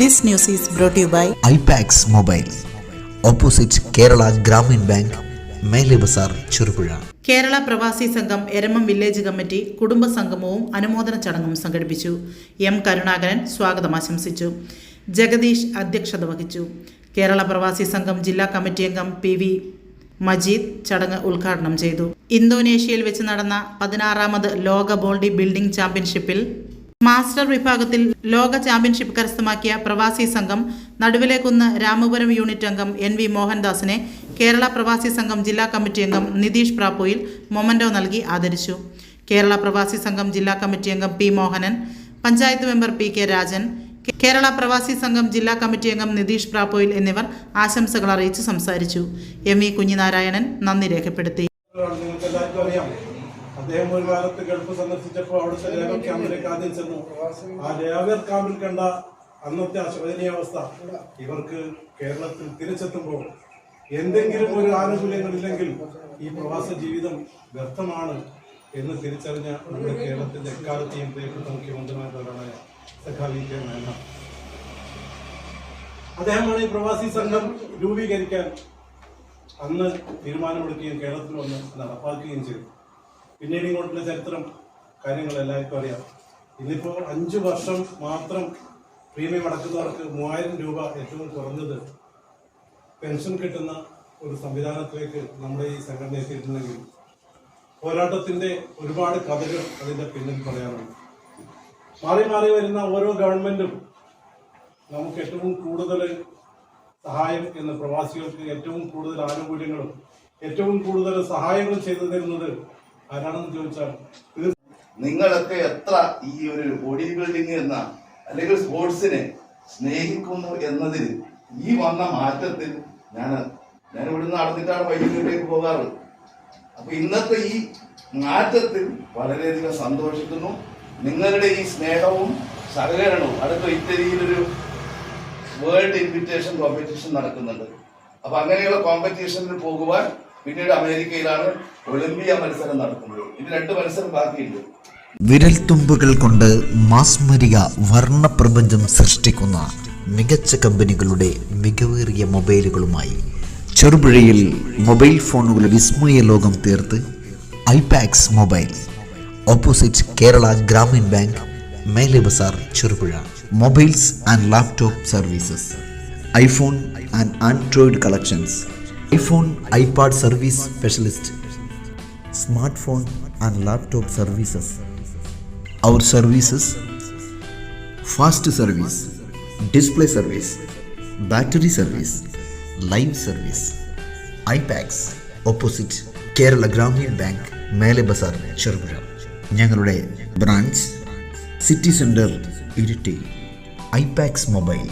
This news is brought you by iPax mobile. Opposite Kerala Gramin bank Mele Bazar Cherupuzha. Kerala Pravasi സംഘം Eramam village committee കുടുംബ സംഗമവും അനുമോദന ചടങ്ങും സംഘടിപ്പിച്ചു. എം കരുണാകരൻ സ്വാഗതം ആശംസിച്ചു. ജഗദീഷ് അധ്യക്ഷത വഹിച്ചു. കേരള പ്രവാസി സംഘം ജില്ലാ കമ്മിറ്റി അംഗം പി വി മജീദ് ചടങ്ങ് ഉദ്ഘാടനം ചെയ്തു. ഇന്തോനേഷ്യയിൽ വെച്ച് നടന്ന പതിനാറാമത് ലോക ബോൾഡി ബിൽഡിംഗ് ചാമ്പ്യൻഷിപ്പിൽ മാസ്റ്റർ വിഭാഗത്തിൽ ലോക ചാമ്പ്യൻഷിപ്പ് കരസ്ഥമാക്കിയ പ്രവാസി സംഘം നടുവിലേക്കുന്ന് രാമപുരം യൂണിറ്റ് അംഗം എൻ വി മോഹൻദാസിനെ കേരള പ്രവാസി സംഘം ജില്ലാ കമ്മിറ്റി അംഗം നിതീഷ് പ്രാപ്പോയിൽ മൊമന്റോ നൽകി ആദരിച്ചു. കേരള പ്രവാസി സംഘം ജില്ലാ കമ്മിറ്റി അംഗം P Mohanan panchayat member P K Rajan Kerala Pravasi Sangham ജില്ലാ കമ്മിറ്റി അംഗം നിതീഷ് പ്രാപ്പോയിൽ എന്നിവർ ആശംസകൾ അറിയിച്ച് സംസാരിച്ചു. എം ഇ കുഞ്ഞിനാരായണൻ നന്ദി രേഖപ്പെടുത്തി. അദ്ദേഹം ഒരു കാലത്ത് ഗൾഫ് സന്ദർശിച്ചപ്പോൾ അവിടുത്തെ ലേബർ ക്യാമ്പിലേക്ക് ആദ്യം ചെന്നു. ആ ലേബർ ക്യാമ്പിൽ കണ്ട അന്നത്തെ അശോചനീയ അവസ്ഥ. ഇവർക്ക് കേരളത്തിൽ തിരിച്ചെത്തുമ്പോൾ എന്തെങ്കിലും ഒരു ആനുകൂല്യങ്ങളില്ലെങ്കിൽ ഈ പ്രവാസ ജീവിതം വ്യർത്ഥമാണ് എന്ന് തിരിച്ചറിഞ്ഞ നമ്മുടെ കേരളത്തിന്റെ എക്കാലത്തെയും പ്രിയപ്പെട്ട മുഖ്യമന്ത്രിമാരുടെ സഖാവി കെ മേന അദ്ദേഹമാണ് ഈ പ്രവാസി സംഘം രൂപീകരിക്കാൻ അന്ന് തീരുമാനമെടുക്കുകയും കേരളത്തിൽ വന്ന് നടപ്പാക്കുകയും ചെയ്തു. പിന്നീട് ഇങ്ങോട്ടുള്ള ചരിത്രം കാര്യങ്ങൾ എല്ലാവർക്കും അറിയാം. ഇന്നിപ്പോൾ അഞ്ച് വർഷം മാത്രം പ്രീമിയം അടക്കുന്നവർക്ക് മൂവായിരം രൂപ ഏറ്റവും കുറഞ്ഞത് പെൻഷൻ കിട്ടുന്ന ഒരു സംവിധാനത്തിലേക്ക് നമ്മുടെ ഈ സംഘടന എത്തിയിട്ടുണ്ടെങ്കിൽ പോരാട്ടത്തിന്റെ ഒരുപാട് കഥകൾ അതിന്റെ പിന്നിൽ പറയാറുണ്ട് മാറി മാറി വരുന്ന ഓരോ ഗവൺമെന്റും നമുക്ക് ഏറ്റവും കൂടുതൽ സഹായം എന്ന പ്രവാസികൾക്ക് ഏറ്റവും കൂടുതൽ ആനുകൂല്യങ്ങളും ഏറ്റവും കൂടുതൽ സഹായങ്ങളും ചെയ്തു തരുന്നത് ആരാണെന്ന് ചോദിച്ചാൽ നിങ്ങളൊക്കെ എത്ര ഈ ഒരു ബോഡി ബിൽഡിംഗ് എന്ന അല്ലെങ്കിൽ സ്പോർട്സിനെ സ്നേഹിക്കുന്നു എന്നതിൽ ഈ വന്ന മാറ്റത്തിൽ ഞാൻ ഞാൻ ഇവിടുന്ന് നടന്നിട്ടാണ് വൈദ്യുതിയിലേക്ക് പോകാറ്. അപ്പൊ ഇന്നത്തെ ഈ മാറ്റത്തിൽ വളരെയധികം സന്തോഷിക്കുന്നു. നിങ്ങളുടെ ഈ സ്നേഹവും സഹകരണവും. അടുത്ത ഇറ്റലിയിലൊരു വേൾഡ് ഇൻവിറ്റേഷൻ കോമ്പറ്റീഷൻ നടക്കുന്നുണ്ട്. അപ്പൊ അങ്ങനെയുള്ള കോമ്പറ്റീഷനിൽ പോകുവാൻ പിന്നീട് അമേരിക്കയിലാണ് ഒളിമ്പിയ മത്സരം നടക്കുന്നത്. ഇത് രണ്ട് മത്സരം ബാക്കിയുണ്ട്. വിരൽത്തുമ്പുകൾ കൊണ്ട് മാസ്മരിക വർണപ്രപഞ്ചം സൃഷ്ടിക്കുന്ന മികച്ച കമ്പനികളുടെ മികവേറിയ മൊബൈലുകളുമായി ചെറുപുഴയിൽ മൊബൈൽ ഫോണുകളുടെ വിസ്മയ ലോകം തീർത്ത് iPax mobile opposite Kerala Gramin bank Mele Bazar Cherupuzha mobiles and laptop services iPhone and android collections iPhone iPad service specialist smartphone and laptop services. Our services fast service, display service, battery service, live service, iPads opposite Kerala Gramin bank Mele Bazar Cherupuzha ഞങ്ങളുടെ branch city centre Iritty iPax mobile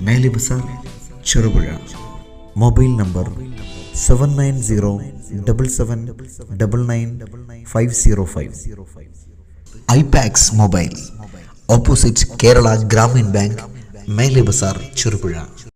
Mele Bazar Cherupuzha mobile number seven nine zero double seven double nine five zero five iPax mobile opposite Kerala Gramin bank Mele Bazar Cherupuzha